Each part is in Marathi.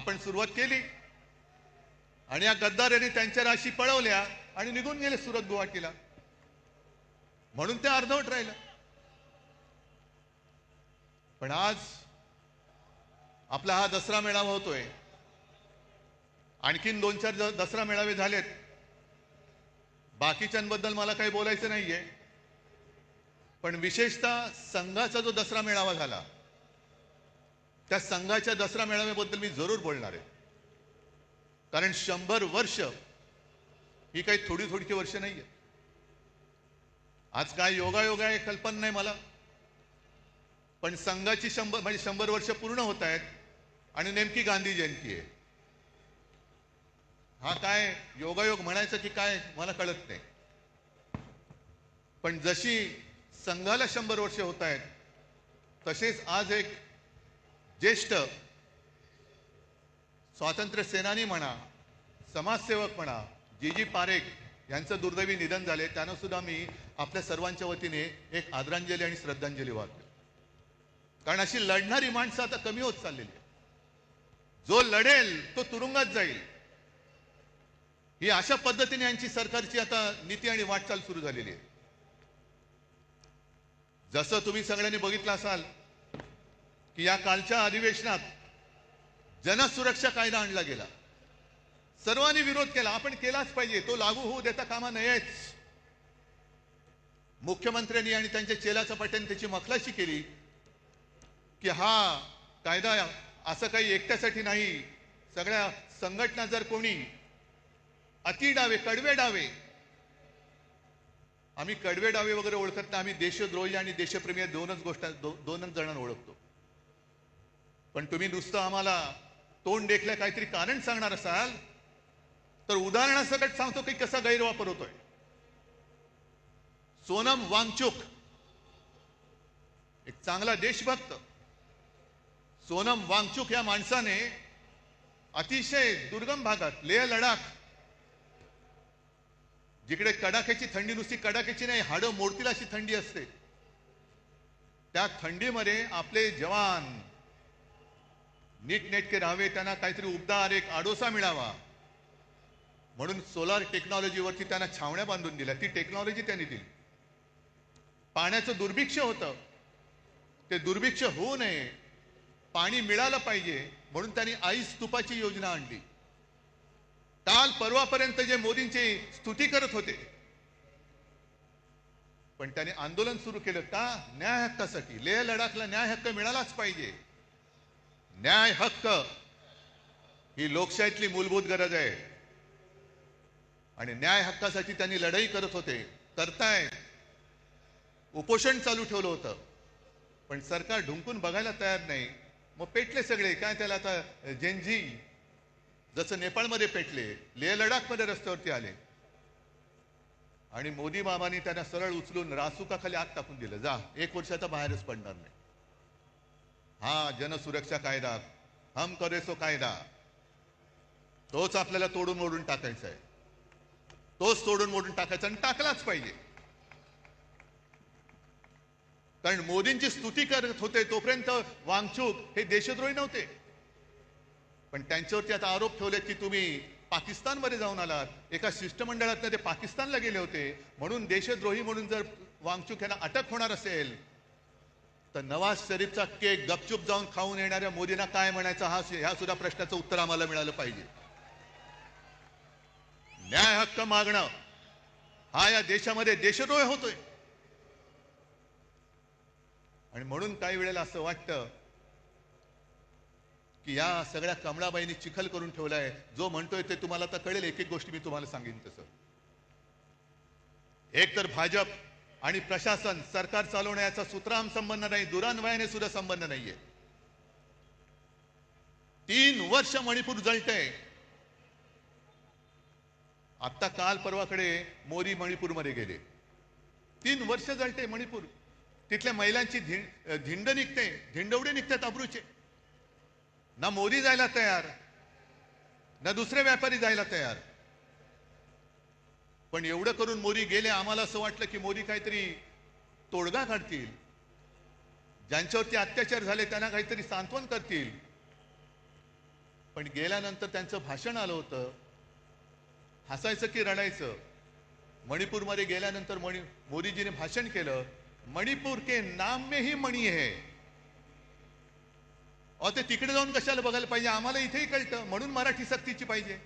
आपण सुरुवात केली. आणि या गद्दारांनी त्यांच्या राशी पळवल्या आणि निघून गेले सुरत गुवाहाटीला म्हणून ते अर्धवट राहिलं. पण आज आपला हा दसरा मेळावा होतोय. आणखीन दोन चार दसरा मेळावे झालेत. बाकीच्यांबद्दल मला काही बोलायचं नाहीये. पण विशेषतः संघाचा जो दसरा मेळावा झाला त्या संघाच्या दसरा मेळाव्याबद्दल मी जरूर बोलणार आहे. कारण शंभर वर्ष ही काही थोडी थोडीची वर्ष नाहीये. आज काय योगायोग आहे कल्पना नाही मला. पण संघाची शंभर म्हणजे शंभर वर्ष पूर्ण होत आहेत आणि नेमकी गांधी जयंती आहे. हा काय योगायोग म्हणायचं की काय मला कळत नाही. पण जशी संघाला शंभर वर्ष होत आहेत तसेच आज एक ज्येष्ठ स्वातंत्र्य सेनानी म्हणा समाजसेवक म्हणा जी जी पारेख यांचं दुर्दैवी निधन झाले त्यांना सुद्धा मी आपल्या सर्वांच्या वतीने एक आदरांजली आणि श्रद्धांजली वाहतो. कारण अशी लढणारी माणसं आता कमी होत चाललेली जो लढेल तो तुरुंगात जाईल. ही अशा पद्धतीने यांची सरकारची आता नीती आणि वाटचाल सुरू झालेली आहे. जसं तुम्ही सगळ्यांनी बघितलं असाल की या कालच्या अधिवेशनात जनसुरक्षा कायदा आणला गेला. सर्वांनी विरोध केला. आपण केलाच पाहिजे. तो लागू होऊ देता कामा नयेच. मुख्यमंत्र्यांनी आणि त्यांच्या चेला चपाट्याने त्याची मखलाशी केली की हा कायदा असं काही एकट्यासाठी नाही. सगळ्या संघटना जर कोणी अति डावे कडवे डावे आम्ही कडवे डावे वगैरे ओळखत नाही. आम्ही देशद्रोही आणि देशप्रेमी दोनच गोष्ट दो, दोनच जणांना ओळखतो. पण तुम्ही नुसतं आम्हाला तोंड देखल्या काहीतरी कारण सांगणार असाल तर उदाहरणासकट सांगतो की कसा गैरवापर होतोय. सोनम वांगचुक एक चांगला देशभक्त. सोनम वांगचुक या माणसाने अतिशय दुर्गम भागात लेह लडाख जिकडे कडाक्याची थंडी नुसती कडाक्याची नाही हाडं मोडतील अशी थंडी असते. त्या थंडीमध्ये आपले जवान नीटनेटके राहावे त्यांना काहीतरी उबदार एक आडोसा मिळावा. म्हणून सोलार टेक्नॉलॉजीवरती त्यांना छावण्या बांधून दिल्या. ती टेक्नॉलॉजी त्यांनी दिली. पाण्याचं दुर्भिक्ष होतं. ते दुर्भिक्ष होऊ नये. पाणी मिळालं पाहिजे. म्हणून त्यांनी आई स्तूपाची योजना आणली. काल परवापर्यंत जे मोदींची स्तुती करत होते. पण त्यांनी आंदोलन सुरू केलं. का? न्याय हक्कासाठी. लेह लडाखला न्याय हक्क मिळालाच पाहिजे. न्याय हक्क ही लोकशाहीतली मूलभूत गरज आहे. आणि न्याय हक्कासाठी त्यांनी लढाई करत होते करताय उपोषण चालू ठेवलं होतं. पण सरकार ढुंकून बघायला तयार नाही. मग पेटले सगळे. काय त्याला आता जेनझी जसं नेपाळमध्ये पेटले लेह लडाखमध्ये रस्त्यावरती आले. आणि मोदी मामाने त्यांना सरळ उचलून रासुकाखाली आत टाकून दिलं. जा एक वर्षाचा बाहेरच पडणार नाही. हा जनसुरक्षा कायदा हम करे सो कायदा. तोच आपल्याला तोडून मोडून टाकायचा आहे. तोच तोडून मोडून टाकायचा आणि टाकलाच पाहिजे. कारण मोदींची स्तुती करत होते तोपर्यंत वांगचूक हे देशद्रोही नव्हते. पण त्यांच्यावरती आता आरोप ठेवले की तुम्ही पाकिस्तानमध्ये जाऊन आलात. एका शिष्टमंडळात ते पाकिस्तानला गेले होते. म्हणून देशद्रोही म्हणून जर वांगचूक यांना अटक होणार असेल तर नवाज शरीफचा केक गपचूप जाऊन खाऊन येणाऱ्या मोदींना काय म्हणायचं हा ह्या सुद्धा प्रश्नाचं उत्तर आम्हाला मिळालं पाहिजे. न्याय हक्क मागणं हा या देशामध्ये देशद्रोह होतोय. आणि म्हणून काही वेळेला असं वाटतं की या सगळ्या कमळाबाईंनी चिखल करून ठेवलाय. जो म्हणतोय ते तुम्हाला तर कळेल. एक एक गोष्टी मी तुम्हाला सांगेन तसं. एक तर भाजप आणि प्रशासन सरकार चालवण्याचा सुतराम संबंध नाही दुरान्वयाने सुद्धा संबंध नाहीये. तीन वर्ष मणिपूर जळतंय. आता काल परवाकडे मोदी मणिपूरमध्ये गेले. तीन वर्ष जळते मणिपूर. तिथल्या महिलांची धिंड निघते धिंडवडे निघतात अब्रूचे. ना मोदी जायला तयार ना दुसरे व्यापारी जायला तयार. पण एवढं करून मोदी गेले आम्हाला असं वाटलं की मोदी काहीतरी तोडगा काढतील. ज्यांच्यावरती अत्याचार झाले त्यांना काहीतरी सांत्वन करतील. पण गेल्यानंतर त्यांचं भाषण आलं होतं. हसायचं की रडायचं? मणिपूरमध्ये गेल्यानंतर मणि मोदीजीने भाषण केलं मणिपूर के नाम में ही मणी आहे अहो ते तिकडे जाऊन कशाला बघायला पाहिजे? आम्हाला इथेही कळतं. म्हणून मराठी सक्तीची पाहिजे.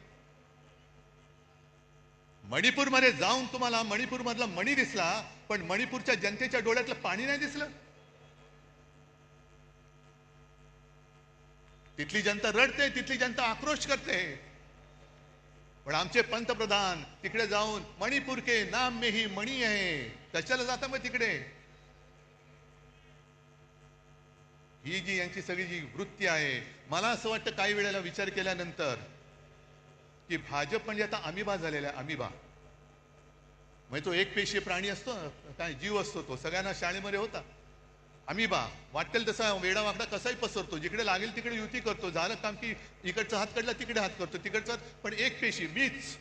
मणिपूरमध्ये जाऊन तुम्हाला मणिपूरमधला मणी दिसला पण मणिपूरच्या जनतेच्या डोळ्यातलं पाणी नाही दिसलं. तिथली जनता रडते तिथली जनता आक्रोश करते. पण आमचे पंतप्रधान तिकडे जाऊन मणिपूर के नाम में ही मणी आहे कशाला जाता मग तिकडे? ही जी यांची सगळी जी वृत्ती आहे मला असं वाटतं काही वेळेला विचार केल्यानंतर की भाजप म्हणजे आता अमिबा झालेला आहे अमिबा. म्हणजे तो एक पेशी प्राणी असतो काय जीव असतो तो सगळ्यांना शाळेमध्ये होता. अमिबा वाटेल तसा वेडा वाकडा कसाही पसरतो जिकडे लागेल तिकडे युती करतो झालं काम की इकडचा हात कडला तिकडे हात करतो तिकडचा पण एक पेशी मीच.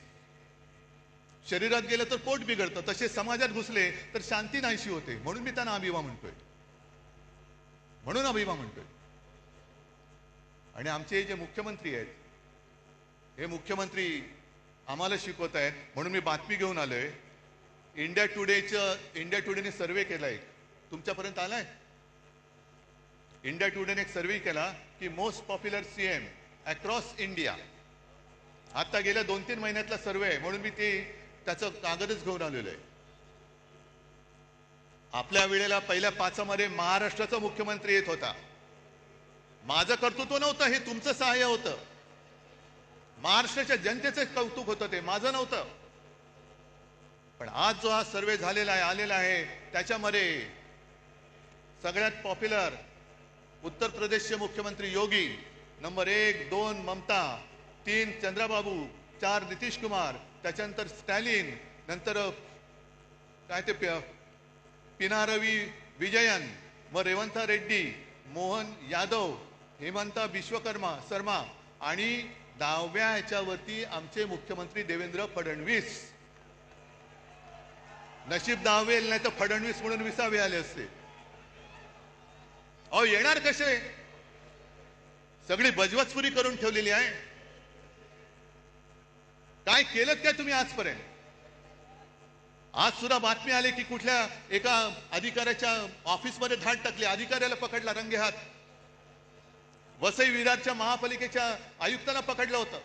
शरीरात गेलं तर पोट बिघडतं तसे समाजात घुसले तर शांती नाहीशी होते म्हणून मी त्यांना अभिमा म्हणतोय. म्हणून अभिमा म्हणतोय. आणि आमचे जे मुख्यमंत्री आहेत हे मुख्यमंत्री आम्हाला शिकवत आहेत. म्हणून मी बातमी घेऊन आलोय. इंडिया टुडेचं इंडिया टुडेने सर्वे केलाय तुमच्यापर्यंत आलाय? इंडिया टुडेने एक सर्वे केला की most popular CM across India आता गेल्या दोन तीन महिन्यातला सर्वे आहे. म्हणून मी ते त्याचं कागदच घेऊन आलेलो आहे. आपल्या वेळेला पहिल्या पाचामध्ये महाराष्ट्राचा मुख्यमंत्री येत होता. माझं कर्तृत्व नव्हतं हे तुमचं सहाय्य होतं. महाराष्ट्राच्या जनतेचं कौतुक होतं ते माझं नव्हतं. पण आज जो हा सर्वे झालेला आहे आलेला आहे त्याच्यामध्ये सगळ्यात पॉप्युलर उत्तर प्रदेशचे मुख्यमंत्री योगी नंबर एक दोन ममता तीन चंद्राबाबू चार नितीश कुमार त्याच्यानंतर स्टॅलिन नंतर काय ते पिनारवी विजयन मग रेवंता रेड्डी मोहन यादव हेमंता विश्वकर्मा शर्मा आणि दहाव्या ह्याच्यावरती आमचे मुख्यमंत्री देवेंद्र फडणवीस. नशीब दहावे नाही तर फडणवीस म्हणून विसावे आले असते. अहो येणार कसे? सगळी बजवचपुरी करून ठेवलेली आहे. काय केलं काय तुम्ही आजपर्यंत? आज सुद्धा बातमी आली की कुठल्या एका अधिकाऱ्याच्या ऑफिसमध्ये धाड टाकली. अधिकाऱ्याला पकडला रंगे हात वसई विरारच्या महापालिकेच्या आयुक्ताला पकडलं होतं.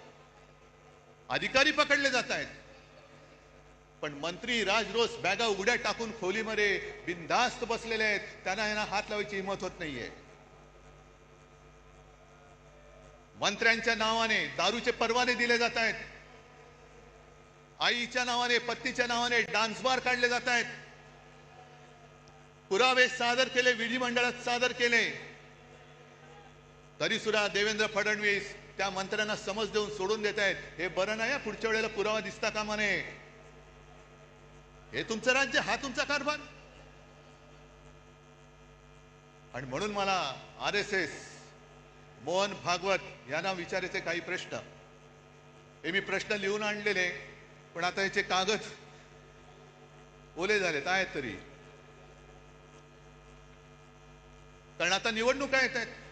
अधिकारी पकडले जात आहेत. पण मंत्री राजरोस बॅगा उघड्या टाकून खोलीमध्ये बिनधास्त बसलेले आहेत. त्यांना यांना हात लावायची हिंमत होत नाहीये. मंत्र्यांच्या नावाने दारूचे परवाने दिले जात आहेत. आईच्या नावाने पत्नीच्या नावाने डान्स बार काढले जात आहेत. पुरावे सादर केले विधिमंडळात सादर केले. तरी सुद्धा देवेंद्र फडणवीस त्या मंत्र्यांना समज देऊन सोडून देत आहेत. हे बरं नाही हं, पुढच्या वेळेला पुरावा दिसता कामा नये. हे तुमचं राज्य हा तुमचा कारभार. आणि म्हणून मला R S S Mohan Bhagwat यांना विचारायचे काही प्रश्न. हे मी प्रश्न लिहून आणलेले पण आता याचे कागद ओले झालेत आहेत तरी. कारण आता निवडणुका येत आहेत.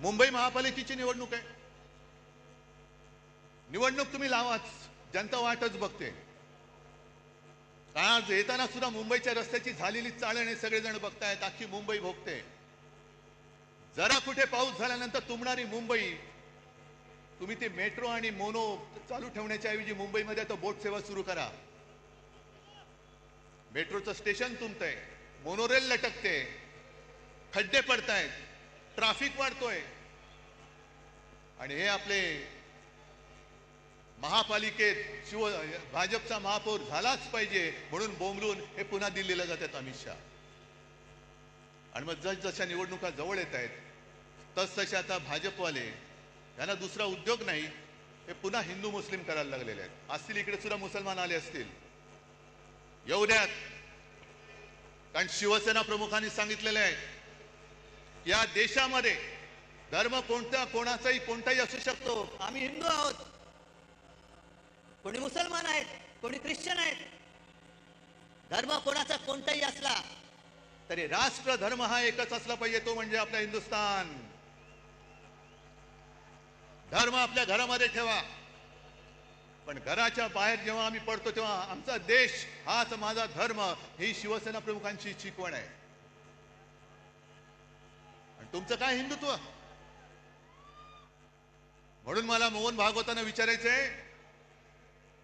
मुंबई महापालिकेची निवडणूक आहे. निवडणूक तुम्ही लावाच जनता वाटच बघते. आज येताना सुद्धा मुंबईच्या रस्त्याची झालेली चाळण हे सगळेजण बघतायत अख्खी मुंबई भोगते. जरा कुठे पाऊस झाल्यानंतर तुंबणारी मुंबई तुम्ही ते मेट्रो आणि मोनो चालू ठेवण्याच्या ऐवजी मुंबईमध्ये आता बोट सेवा सुरू करा. मेट्रोचं स्टेशन तुंबतंय मोनोरेल लटकते खड्डे पडतायत. ट्राफिक वाढतोय. आणि हे आपले महापालिकेत शिव भाजपचा महापौर झालाच पाहिजे म्हणून बोंबलून हे पुन्हा दिल्लीला जातात अमित शहा. आणि मग जस जशा निवडणुका जवळ येत आहेत तस तसे आता भाजपवाले यांना दुसरा उद्योग नाही हे पुन्हा हिंदू मुस्लिम करायला लागलेले आहेत. असतील इकडे सुद्धा मुसलमान आले असतील. येऊ द्यात. कारण शिवसेना प्रमुखांनी सांगितलेलं आहे या देशामध्ये धर्म कोणता कोणाचाही कोणताही असू शकतो. आम्ही हिंदू आहोत. कोणी मुसलमान आहेत कोणी ख्रिश्चन आहेत. धर्म कोणाचा कोणताही असला तरी राष्ट्र धर्म हा एकच असला पाहिजे तो म्हणजे आपला हिंदुस्तान धर्म आपल्या घरामध्ये ठेवा. पण घराच्या बाहेर जेव्हा आम्ही पडतो तेव्हा आमचा देश हाच माझा धर्म ही शिवसेना प्रमुखांची शिकवण आहे. तुमचं काय हिंदुत्व? म्हणून मला मोहन भागवताना विचारायचंय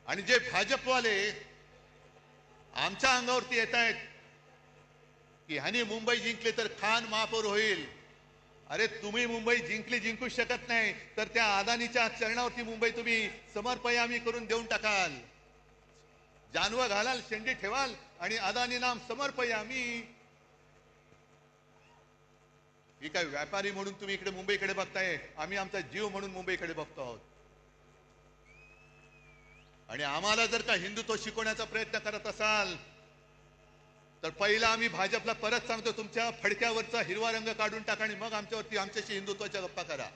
आणि जे भाजपवाले आमच्या अंगावरती येत आहेत की ह्यानी मुंबई जिंकले तर खान महापौर होईल. अरे तुम्ही मुंबई जिंकली जिंकू शकत नाही तर त्या अदानीच्या चरणावरती मुंबई तुम्ही समर्पयामी करून देऊन टाकाल. जानवं घालाल शेंडी ठेवाल आणि अदानी नाम समर्पयामी ही काय व्यापारी म्हणून तुम्ही इकडे मुंबईकडे बघताय. आम्ही आमचा जीव म्हणून मुंबईकडे बघतो आहोत. आणि आम्हाला जर का हिंदुत्व शिकवण्याचा प्रयत्न करत असाल तर पहिला आम्ही भाजपला परत सांगतो तुमच्या फडक्यावरचा हिरवा रंग काढून टाका आणि मग आमच्यावरती आमच्याशी हिंदुत्वाच्या गप्पा करा.